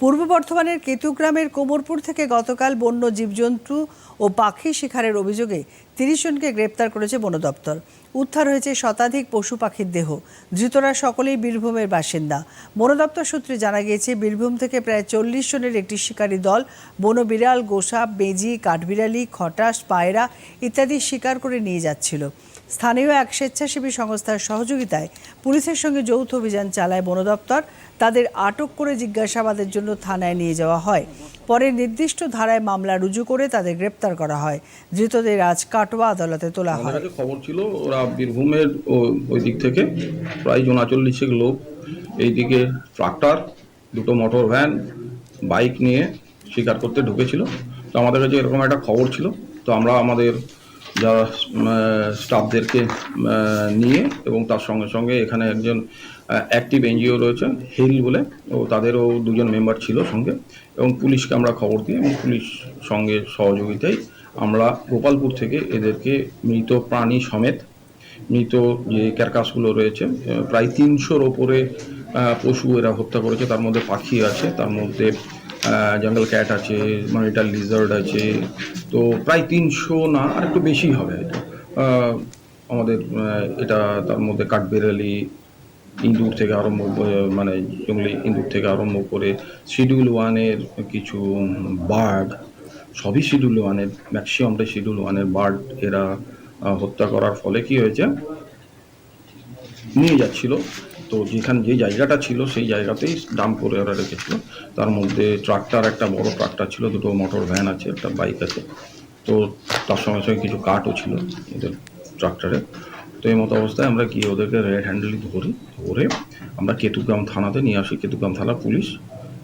পূর্ব বর্ধমানের কেতুগ্রামের কোমরপুর থেকে গতকাল বন্য জীবজন্তু ও পাখি শিকারের অভিযোগে তিরিশ জনকে গ্রেপ্তার করেছে বন দপ্তর। উদ্ধার হয়েছে শতাধিক পশু পাখির দেহ। ধৃতরা সকলেই বীরভূমের বাসিন্দা। বন দপ্তর সূত্রে জানা গিয়েছে, বীরভূম থেকে প্রায় চল্লিশ জনের একটি শিকারী দল বন বিড়াল, গোসাপ, বেজি, কাঠবিড়ালি, খটাস, পায়রা ইত্যাদি শিকার করে নিয়ে যাচ্ছিল। স্থানীয় এক স্বেচ্ছাসেবী সংস্থার সহযোগিতায় পুলিশের সঙ্গে যৌথ অভিযান চালায় বন দপ্তর। তাদের আটক করে জিজ্ঞাসাবাদের জন্য থানায় নিয়ে যাওয়া হয়। পরে নির্দিষ্ট ধারায় মামলা রুজু করে তাদের গ্রেপ্তার করা হয়। ধৃতদের আজ কাটোয়া আদালতে তোলা হয়। খবর ছিল ওরা বীরভূমের ওই দিক থেকে প্রায় উনচল্লিশেক লোক। এইদিকে ট্রাক্টর দুটো মোটর ভ্যান বাইক নিয়ে শিকার করতে ঢুকেছিল। তো আমাদের কাছে এরকম একটা খবর ছিল। তো আমরা আমাদের যারা স্টাফদেরকে নিয়ে এবং তার সঙ্গে সঙ্গে এখানে একজন অ্যাক্টিভ এনজিও রয়েছে হিল বলে, ও তাদেরও দুজন মেম্বার ছিল সঙ্গে এবং পুলিশকে আমরা খবর দিই এবং পুলিশ সঙ্গে সহযোগিতায় আমরা গোপালপুর থেকে এদেরকে মৃত প্রাণী সমেত, মৃত যে ক্যারকাসগুলো রয়েছে প্রায় তিনশোর ওপরে পশু এরা হত্যা করেছে, তার মধ্যে পাখি আছে, তার মধ্যে জঙ্গল ক্যাট আছে মনিটার লিজার্ড আছে, তো প্রায় তিনশো না আর একটু বেশি হবে হয়তো। আমাদের এটা তার মধ্যে কাঠবেড়ালি ইঁদুর থেকে আরম্ভ মানে জঙ্গলি ইঁদুর থেকে আরম্ভ করে, শিডিউল ওয়ানের কিছু বার্ড সবই শিডিউল ওয়ানের ম্যাক্সিমামটাই শিডিউল ওয়ানের বার্ড এরা হত্যা করার ফলে কি হয়েছে, নিয়ে যাচ্ছিল। তো যেখানে যে জায়গাটা ছিল সেই জায়গাতেই ডাম্প করে ওরা রেখেছিল। তার মধ্যে ট্রাক্টর একটা বড় ট্রাক্টর ছিল, দুটো মোটর ভ্যান আছে, একটা বাইক আছে। তো তার সঙ্গে সঙ্গে কিছু কাঠও ছিল এদের ট্রাক্টরে তো এই মতো অবস্থায় আমরা গিয়ে ওদেরকে রেড হ্যান্ডেলি ধরি, ধরে আমরা কেতুগ্রাম থানাতে নিয়ে আসি। কেতুগ্রাম থানা পুলিশ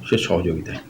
সে সহযোগিতায়।